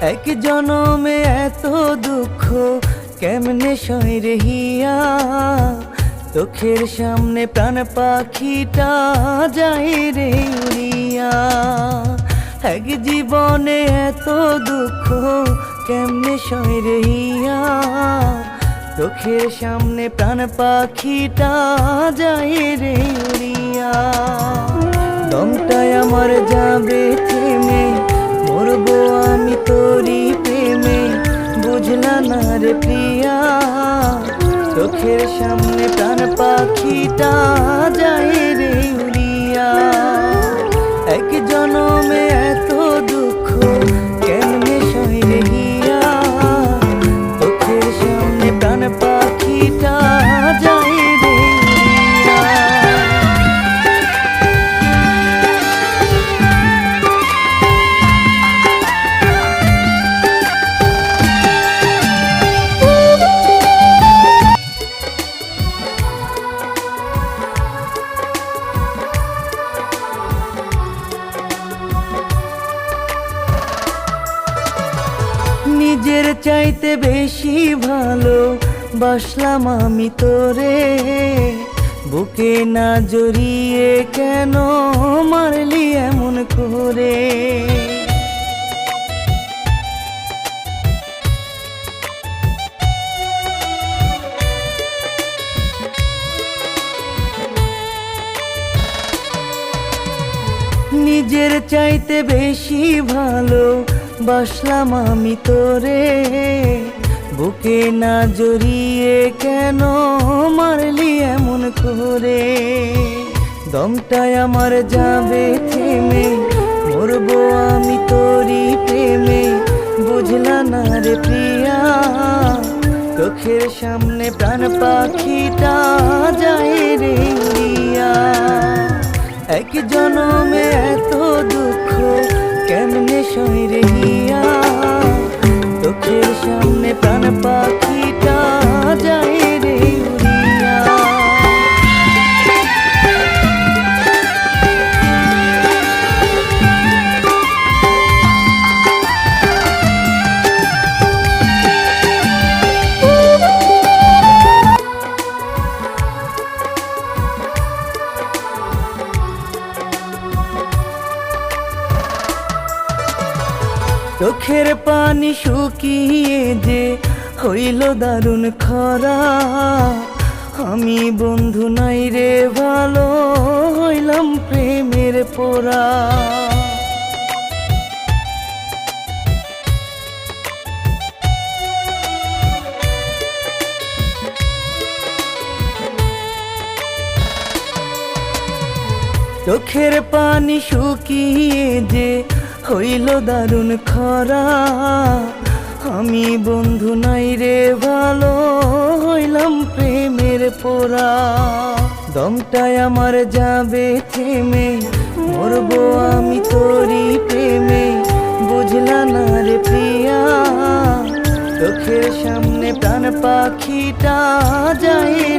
এক জনমে এত দুঃখ, কেমনে সয় রহিয়া চোখের সামনে প্রাণ পাখিটা যায় রে উড়িয়া। এক জীবনে এত দুঃখ, কেমনে সয় রহিয়া চোখের সামনে প্রাণ পাখিটা যায় না প্রিয়া। চোখের সামনে প্রাণ পাখিটা যায় রে। নিজের চাইতে বেশি ভালো বাসলাম আমি তোরে। বুকে না জড়িয়ে কেন মারলি এমন করে? নিজের চাইতে বেশি বাসলাম আমি তোরে। বুকে না জড়িয়ে কেন মারলি এমন করে? দমটায় আমার যাবে থেমে, মরবো আমি তোরি প্রেমে। বুঝলা না রে প্রিয়া, চোখের সামনে প্রাণ পাখিটা যায় রে এক জনমে চোখের পানি শুকিয়ে যে হইল দারুণ খরা। আমি বন্ধু নাই রে, ভালো হইলাম প্রেমের পোড়া। চোখের পানি শুকিয়ে যে হইল দারুণ খরা। আমি বন্ধু নাই রে, ভালো হইলাম প্রেমের পোড়া। দমটাই আমার যাবে থেমে, মরবো আমি তোরি প্রেমে। বুঝলা না রে প্রিয়া, চোখের সামনে প্রাণ পাখিটা যায়